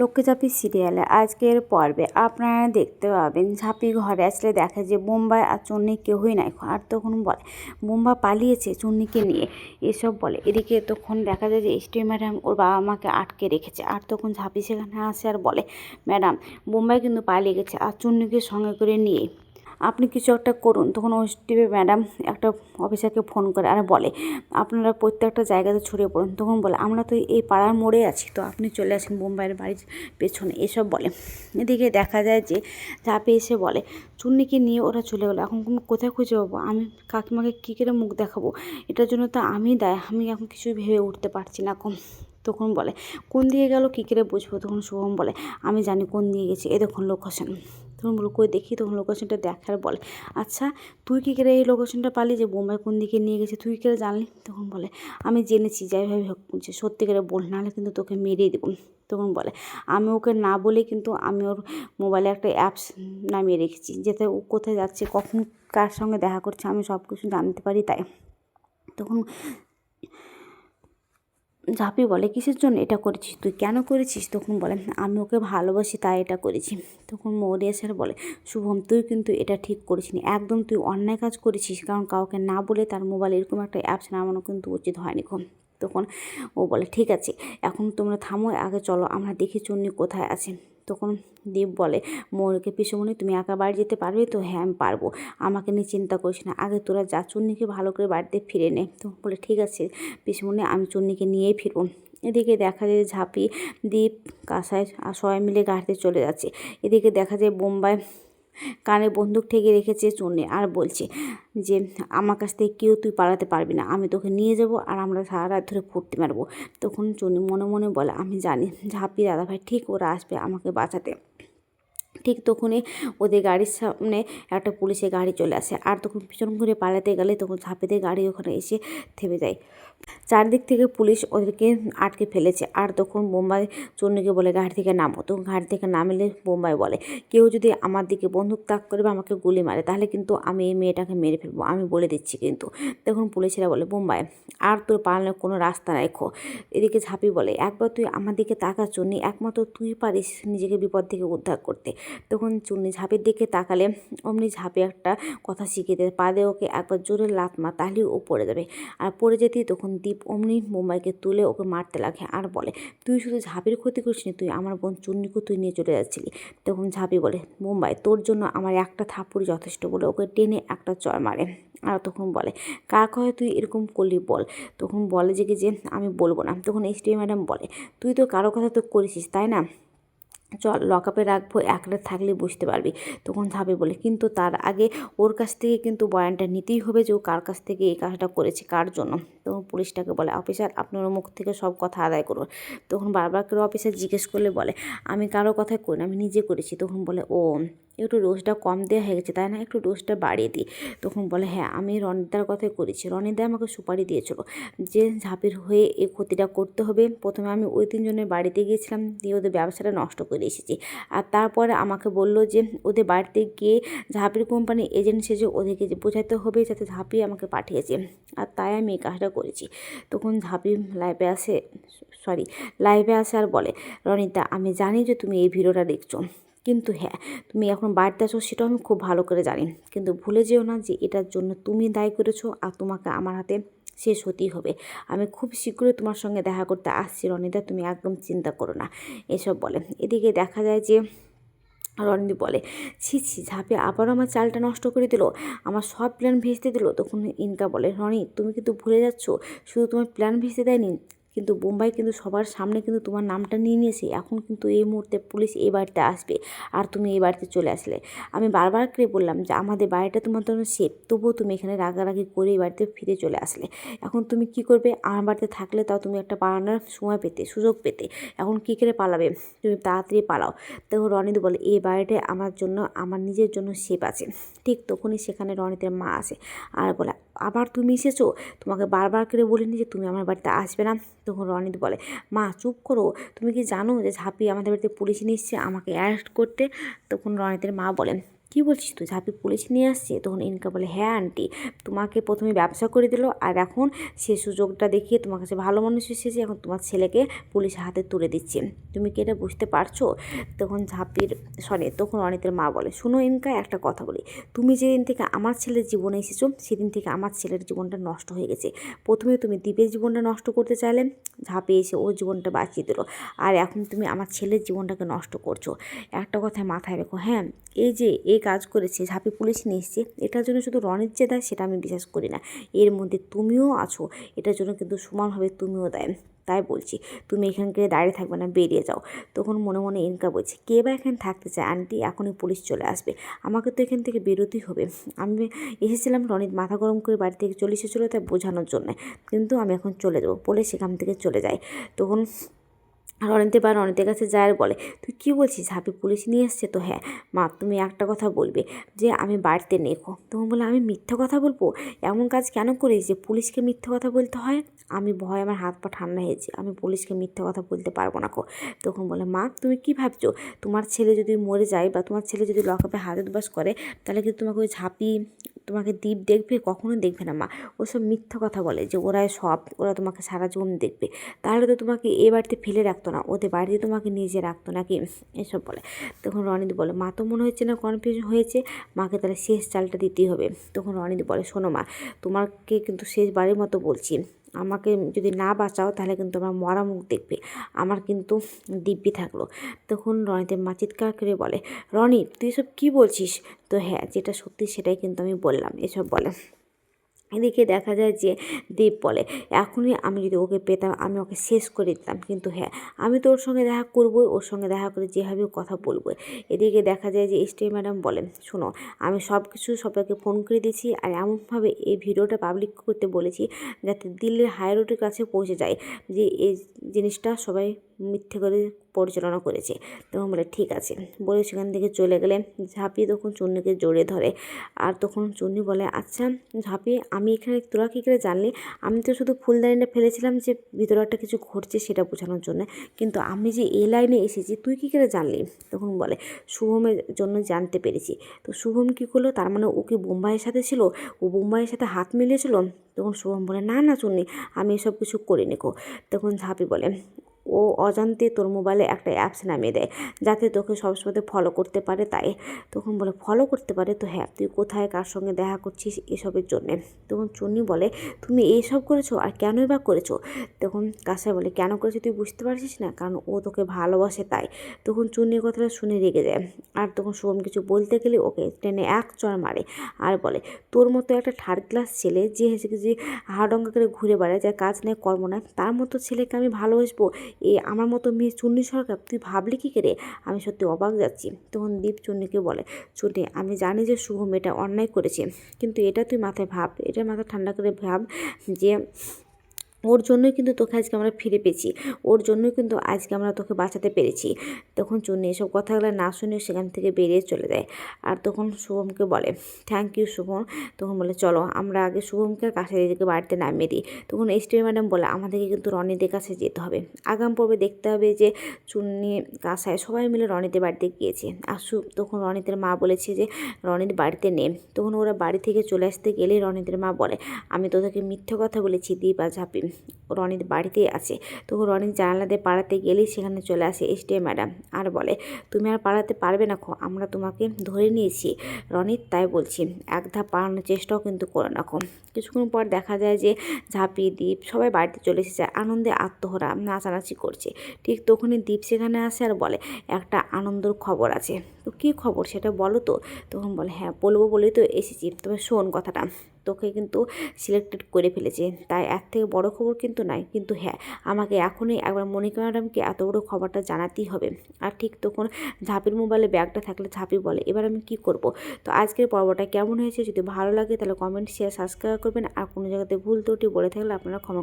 লক্ষ্মী ঝাঁপি সিরিয়ালে আজকের পর্বে আপনারা দেখতে পাবেন, ঝাঁপি ঘরে আসলে দেখা যে বোম্বাই আর চুন্নি কেউই নাই আর তখন বলে বোম্বা পালিয়েছে চন্নিকে নিয়ে। এসব বলে। এদিকে তখন দেখা যায় যে এসটি ম্যাডাম ওর বাবা মাকে আটকে রেখেছে। আর তখন ঝাঁপি সেখানে আসে আর বলে, ম্যাডাম বোম্বাই কিন্তু পালিয়ে গেছে। আর চুন্নিকে সঙ্গে করে নিয়ে আপনি কিছু একটা করুন। তখন ওই টিভি ম্যাডাম একটা অফিসারকে ফোন করে আর বলে, আপনারা প্রত্যেকটা জায়গাতে ছড়িয়ে পড়ুন। তখন বলে, আমরা তো এই পাড়ার মোড়ে আছি, তো আপনি চলে আসেন বোম্বাইয়ের বাড়ির পেছনে। এসব বলে। এদিকে দেখা যায় যে চাপে এসে বলে, চুন্নিকে নিয়ে ওরা চলে গেলো। এখন কোথায় খুঁজে পাবো? আমি কাকিমাকে কী করে মুখ দেখাবো? এটার জন্য তো আমি দায়। আমি এখন কিছুই ভেবে উঠতে পারছি না। কম তখন বলে, কোন দিকে গেল কী করে বুঝব? তখন শুভম বলে, আমি জানি কোন দিকে গেছি। এ দেখুন তখন কই দেখি তখন লোকেশনটা দেখার বলে। আচ্ছা তুই কী করে এই লোকেশনটা পালি যে বোম্বাই কোন দিকে নিয়ে গেছে, তুই কী করে জানলি? তখন বলে, আমি জেনেছি যাইভাবে হোক যে সত্যি করে বল, নাহলে কিন্তু তোকে মেরেই দেবো। তখন বলে, আমি ওকে না বলে কিন্তু আমি ওর মোবাইলে একটা অ্যাপস নামিয়ে রেখেছি, যাতে ও কোথায় যাচ্ছে, কখন কার সঙ্গে দেখা করছে, আমি সব কিছু জানতে পারি তাই। তখন ঝাঁপি বলে, কিসের জন্য এটা করেছিস? তুই কেন করেছিস? তখন বলে, আমি ওকে ভালোবাসি, তাই এটা করেছি। তখন মৌরিয়া স্যার বলে, শুভম, তুই কিন্তু এটা ঠিক করিসনি একদম তুই অন্যায় কাজ করেছিস, কারণ কাউকে না বলে তার মোবাইল এরকম একটা অ্যাপস নামানো কিন্তু উচিত হয়নি খুব তখন ও বলে, ঠিক আছে, এখন তোমরা থামো, আগে চলো, আমরা দেখি চুন্নি কোথায় আছে। তখন দেব বলে, ময়ূরকে পিসুমণি, তুমি একা বাড়ি যেতে পারবে? তো হ্যাঁ আমি পারব। আমাকে নিয়ে চিন্তা করিস না। আগে তোরা যা চুন্নিকে ভালো করে বাড়িতে ফিরে নে। তো বলে, ঠিক আছে পিসুমণি, আমি চুন্নিকে নিয়েই ফিরবো। এদিকে দেখা যায় ঝাঁপি দ্বীপ কাঁসায় আর সবাই মিলে গাড়িতে চলে যাচ্ছে। এদিকে দেখা যায় বোম্বাই কানে বন্দুক ঠেকে রেখেছে চুনে আর বলছে যে, আমার কাছ থেকে কেউ তুই পালাতে পারবি না। আমি তোকে নিয়ে যাব আর আমরা সারা রাত ধরে ফুটতে মারবো তখন চুনি মনে মনে বলে, আমি জানি, ঝাঁপি দাদাভাই ঠিক ওরা আসবে আমাকে বাঁচাতে। ঠিক তখনই ওদের গাড়ির সামনে একটা পুলিশের গাড়ি চলে আসে। আর তখন পিছন ঘুরে পালাতে গেলে তখন ঝাঁপেদের গাড়ি ওখানে এসে থেমে যায়। চারদিক থেকে পুলিশ ওদেরকে আটকে ফেলেছে। আর তখন বোম্বাই চন্নিকে বলে, গাড়ি থেকে নামো। তখন গাড়ি থেকে নামলে বোম্বাই বলে, কেউ যদি আমার দিকে বন্দুক তাক করে বা আমাকে গুলি মারে, তাহলে কিন্তু আমি এই মেয়েটাকে মেরে ফেলব। আমি বলে দিচ্ছি কিন্তু। তখন পুলিশেরা বলে, বোম্বাই, আর তোর পালানোর কোনো রাস্তা রেখো এদিকে ঝাঁপি বলে, একবার তুই আমার দিকে তাকা চন্নি একমাত্র তুই পারিস নিজেকে বিপদ থেকে উদ্ধার করতে। তখন চুন্নি ঝাঁপের দিকে তাকালে অমনি ঝাঁপে একটা কথা শিখিয়ে দেয়, পা দিয়ে ওকে, একবার জোরে লাত মা তাহলেই ও পড়ে যাবে। আর পড়ে যেতেই তখন দীপ অমনি মুম্বাইকে তুলে ওকে মারতে লাগে আর বলে, তুই শুধু ঝাঁপের ক্ষতি করিস নি, তুই আমার বোন চুন্নিকে তুই নিয়ে চলে যাচ্ছিলি। তখন ঝাঁপি বলে, মুম্বাই, তোর জন্য আমার একটা থাপ্পড়ি যথেষ্ট, বলে ওকে টেনে একটা চর মারে। আর তখন বলে, কার কয়ে তুই এরকম করলি বল? তখন বলে যে কি যে, আমি বলব না। তখন এস ম্যাডাম বলে, তুই তো কারও কথা তো করেছিস তাই না? চল, লকআপে রাখব একলা থাকলে বুঝতে পারবি। তখন ঝাঁপে বলে, কিন্তু তার আগে ওর কাছ থেকে কিন্তু বয়ানটা নিতেই হবে যে ও কার কাছ থেকে এই কাজটা করেছে, কার জন্য? তখন পুলিশটাকে বলে, অফিসার আপনার মুখ থেকে সব কথা আদায় করুন। তখন বারবার করে অফিসার জিজ্ঞেস করলে বলে, আমি কারও কথাই করি না, আমি নিজে করেছি। তখন বলে, ও, একটু ডোজটা কম দেওয়া হয়ে গেছে, তাই না? একটু ডোজটা বাড়িয়ে দিই। তখন বলে হ্যাঁ আমি রনিদার কথাই করেছি। রনিদা আমাকে সুপারি দিয়েছিল যে ঝাঁপির হয়ে এই ক্ষতিটা করতে হবে। প্রথমে আমি ওই তিনজনের বাড়িতে গিয়েছিলাম, দিয়ে ওদের ব্যবসাটা নষ্ট করে এসেছি। আর তারপরে আমাকে বলল যে, ওদের বাড়িতে গিয়ে ঝাঁপির কোম্পানি এজেন্ট সেজে ওদেরকে যে বোঝাতে হবে, যাতে ঝাঁপি আমাকে পাঠিয়েছে। আর তাই আমি এই কাজটা করেছি। তখন ঝাঁপি লাইভে আসে সরি লাইভে আসে আর বলে, রনিতা, আমি জানি যে তুমি এই ভিডিওটা দেখছ, কিন্তু হ্যাঁ তুমি এখন বাড়িতে আছো সেটাও আমি খুব ভালো করে জানি। কিন্তু ভুলে যেও না যে এটার জন্য তুমি দায়ী করেছ আর তোমাকে আমার হাতে শেষ হতেই হবে। আমি খুব শীঘ্রই তোমার সঙ্গে দেখা করতে আসছি রনিদা তুমি একদম চিন্তা করো না, এসব বলে। এদিকে দেখা যায় যে রণদী বলে, ছি ছি, ঝাঁপে আবারও আমার চালটা নষ্ট করে দিল, আমার সব প্ল্যান ভেস্তে দিল, তখন ইনকা বলে, রনি, তুমি কিন্তু ভুলে যাচ্ছ, শুধু তোমার প্ল্যান ভেস্তে দেয়নি কিন্তু বোম্বাই কিন্তু সবার সামনে কিন্তু তোমার নামটা নিয়ে নিয়েছে। এখন কিন্তু এই মুহূর্তে পুলিশ এই বাড়িতে আসবে আর তুমি এই বাড়িতে চলে আসলে। আমি বারবার করে বললাম যে আমাদের বাড়িটা তোমার জন্য সেফ তবুও তুমি এখানে রাগারাগি করে এই বাড়িতে ফিরে চলে আসলে। এখন তুমি কি করবে? আমার বাড়িতে থাকলে তাও তুমি একটা পালানোর সময় পেতে, সুযোগ পেতে। এখন কী করে পালাবে? তুমি তাড়াতাড়ি পালাও। তখন রনিত বলে, এই বাড়িটা আমার জন্য, আমার নিজের জন্য সেফ আছে। ঠিক তখনই সেখানে রনিতের মা আসে আর বলে আবার তুমি এসেছ? তোমাকে বারবার করে বলিনি যে তুমি আমার বাড়িতে আসবে না? তখন রনিত বলে, মা, চুপ করো। তুমি কি জানো যে ঝাঁপি আমাদের বাড়িতে পুলিশ নিয়ে আমাকে অ্যারেস্ট করতে? তখন রনিতের মা বলেন কী বলছিস তুই? ঝাঁপি পুলিশ নিয়ে আসছে, তখন ইনকা বলে হ্যাঁ আন্টি তোমাকে প্রথমে ব্যবসা করে দিল আর এখন সে সুযোগটা দেখিয়ে তোমার কাছে ভালো মানুষ এসেছে, এখন তোমার ছেলেকে পুলিশ হাতে তুলে দিচ্ছে। তুমি কি এটা বুঝতে পারছ? তখন ঝাঁপির সরি তখন অনিতের মা বলে, শুনো ইনকা একটা কথা বলি। তুমি যেদিন থেকে আমার ছেলের জীবনে এসেছ, সেদিন থেকে আমার ছেলের জীবনটা নষ্ট হয়ে গেছে। প্রথমে তুমি দ্বীপের জীবনটা নষ্ট করতে চাইলে, ঝাঁপে এসে ওর জীবনটা বাঁচিয়ে দিল। আর এখন তুমি আমার ছেলের জীবনটাকে নষ্ট করছ। একটা কথায় মাথায় রেখো হ্যাঁ এই যে, এই কাজ করেছে, ঝাঁপি পুলিশ নিয়ে এসছে, এটার জন্য শুধু রনির যে দেয় সেটা আমি বিশ্বাস করি না। এর মধ্যে তুমিও আছো, এটার জন্য কিন্তু সমানভাবে তুমিও দেয়। তাই বলছি, তুমি এখানকে দাঁড়িয়ে থাকবে না, বেরিয়ে যাও। তখন মনে মনে ইনকা বলছে, কে বা এখানে থাকতে চায়? আন্টি, এখনই পুলিশ চলে আসবে। আমাকে তো এখান থেকে বেরোতেই হবে। আমি এসেছিলাম রনিত মাথা গরম করে বাড়ি থেকে চলে এসেছিল তাই বোঝানোর জন্য। কিন্তু আমি এখন চলে যাব, বলে সেখান থেকে চলে যাই। তখন আর অনিতে বা অনিতের কাছে যায় আর বলে, তুই কী বলছিস? হাপি পুলিশ নিয়ে এসছে তো? হ্যাঁ মা, তুমি একটা কথা বলবে যে, আমি বাড়িতে নেখো তখন বলে, আমি মিথ্যা কথা বলব? এমন কাজ কেন করিস যে, পুলিশকে মিথ্যা কথা বলতে হয়? আমি ভয় আমার হাত পা ঠান্ডা হয়েছে, আমি পুলিশকে মিথ্যা কথা বলতে পারব না কো। তখন বলে, মা, তুমি কি ভাবছ? তোমার ছেলে যদি মরে যায় বা তোমার ছেলে যদি লকআপে হাতে বাস করে, তাহলে কি তোমাকে ওই ঝাঁপি তোমাকে দ্বীপ দেখবে, কখনো দেখবে না, মা। ওসব মিথ্যা কথা বলে যে ওরাই সব, ওরা তোমাকে সারা জীবন দেখবে। তাহলে তো তোমাকে এ বাড়িতে ফেলে রাখতো না, ওদের বাড়িতে তোমাকে নিজে রাখতো নাকি? এসব বলে। তখন রনিত বলে, মা, তো মনে হচ্ছে না কনফিউশন হয়েছে? মাকে তাহলে শেষ চালটা দিতেই হবে। তখন রনিত বলে, শোনো মা, তোমাকে কিন্তু শেষবারের মতো বলছি। আমাকে যদি না বাঁচাও তাহলে কিন্তু আমার মরা মুখ দেখবে। আমার কিন্তু দিব্যি থাকল। তখন রনিতের মা চিৎকার করে বলে, রনি, তুই এসব কী বলছিস? তো হ্যাঁ যেটা সত্যি সেটাই কিন্তু আমি বললাম। এসব বলে। এদিকে দেখা যায় যে দীপ বলে, এখনই আমি যদি ওকে পেতাম, আমি ওকে শেষ করে দিতাম। কিন্তু হ্যাঁ আমি তো ওর সঙ্গে দেখা করবোই, ওর সঙ্গে দেখা করে যেভাবে কথা বলব এদিকে দেখা যায় যে স্টে ম্যাডাম বলেন শোনো, আমি সব কিছু সবাইকে ফোন করে দিয়েছি আর এমনভাবে এই ভিডিওটা পাবলিক করতে বলেছি যাতে দিল্লির হাই রোডের কাছে পৌঁছে যায় যে এই জিনিসটা সবাই মিথ্যে করে পরিচালনা করেছে। তখন বলে, ঠিক আছে। বলে সেখান থেকে চলে গেলে ঝাঁপিয়ে তখন চুন্নিকে জড়িয়ে ধরে। আর তখন চুন্নি বলে আচ্ছা ঝাঁপিয়ে আমি এখানে, তোরা কী করে জানলি? আমি তো শুধু ফুলদানিটা ফেলেছিলাম যে ভিতরে একটা কিছু ঘটছে সেটা বোঝানোর জন্য। কিন্তু আমি যে এই লাইনে এসেছি, তুই কী করে জানলি? তখন বলে, শুভমের জন্য জানতে পেরেছি। তো শুভম কী করল? তার মানে ও কি বোম্বাইয়ের সাথে ছিল? ও বোম্বাইয়ের সাথে হাত মিলিয়েছিল? তখন শুভম বলে, না না, চুন্নি, আমি এসব কিছু করিনি কো তখন ঝাঁপি বলে ও অজান্তে তোর মোবাইলে একটা অ্যাপস নামিয়ে দেয়, যাতে তোকে সবসময় ফলো করতে পারে তাই। তখন বলে ফলো করতে পারে? তো হ্যাঁ তুই কোথায়, কার সঙ্গে দেখা করছিস, এসবের জন্যে? তখন চুন্নি বলে, তুমি এইসব করেছ? আর কেনই বা করেছ? তখন কাসাই বলে, কেন করেছ তুই বুঝতে পারছিস না? কারণ ও তোকে ভালোবাসে তাই। তখন চুন্নির কথাটা শুনে রেগে যায়। আর তখন সোম কিছু বলতে গেলে ওকে ট্রেনে এক চড় মারে আর বলে, তোর মতো একটা থার্ড ক্লাস ছেলে যে হেসে যে হাড়ঙ্গা করে ঘুরে বেড়ায়, যার কাজ নেই, কর্ম নেয় তার মতো ছেলেকে আমি ভালোবাসবো? এ আমার মতো মেয়ে চুন্নি সরকার, তুই ভাবলি কী করে? আমি সত্যি অবাক যাচ্ছি। তখন দীপ চুন্নিকে বলে, চুন্নি, আমি জানি যে শুভম এটা অন্যায় করেছে, কিন্তু এটা তুই মাথায় ভাব। এটা মাথায় ঠান্ডা করে ভাব যে ওর জন্যই কিন্তু তোকে আজকে আমরা ফিরে পেয়েছি। ওর জন্যই কিন্তু আজকে আমরা তোকে বাঁচাতে পেরেছি। তখন চুন্নি এসব কথাগুলো না শুনে সেখান থেকে বেরিয়ে চলে যায়। আর তখন শুভমকে বলে থ্যাংক ইউ শুভম। তখন বলে, চলো, আমরা আগে শুভমকে কাছে দিদিকে বাড়িতে নামিয়ে দিই। তখন এসটি ম্যাডাম বলে, আমাদেরকে কিন্তু রনিদের কাছে যেতে হবে। আগাম পর্বে দেখতে হবে যে চুন্নি কাঁসায় সবাই মিলে রনিদের বাড়িতে গিয়েছে। আর তখন রনিতের মা বলেছে যে রনিত বাড়িতে নেই তখন ওরা বাড়ি থেকে চলে আসতে গেলেই রনিতের মা বলে, আমি তোদেরকে মিথ্যে কথা বলেছি দীপ আর ঝাঁপি। faith রনিত বাড়িতেই আছে। তখন রনির জানালা দিয়ে পাড়াতে গেলেই সেখানে চলে আসে এসটে ম্যাডাম আর বলে, তুমি আর পাড়াতে পারবে না খো, আমরা তোমাকে ধরে নিয়েছি। রনিত তাই বলছি, এক ধাপ পাড়ানোর চেষ্টাও কিন্তু করে রাখো কিছুক্ষণ পর দেখা যায় যে ঝাঁপি দ্বীপ সবাই বাড়িতে চলে এসেছে, আনন্দে আত্মহরা, নাচানাচি করছে। ঠিক তখনই দ্বীপ সেখানে আসে আর বলে, একটা আনন্দর খবর আছে। তো কী খবর সেটা বলো তো? তখন বলে হ্যাঁ বলব বলেই তো এসেছি, তবে শোন কথাটা, তোকে কিন্তু সিলেক্টেড করে ফেলেছে, তাই এর থেকে বড় খবর কিন্তু নাই। কিন্তু হ্যাঁ আমাকে এখনই একবার মনিকা ম্যাডামকে এত বড় খবরটা জানাতেই হবে। আর ঠিক তখন ঝাঁপির মোবাইলে ব্যাগটা থাকলে ঝাঁপি বলে, এবার আমি কি করব? তো আজকের পর্বটা কেমন হয়েছে যদি ভালো লাগে তাহলে কমেন্ট শেয়ার সাবস্ক্রাইব করবেন। আর কোনো জায়গাতে ভুল ত্রুটি বলে থাকলে আপনারা ক্ষমা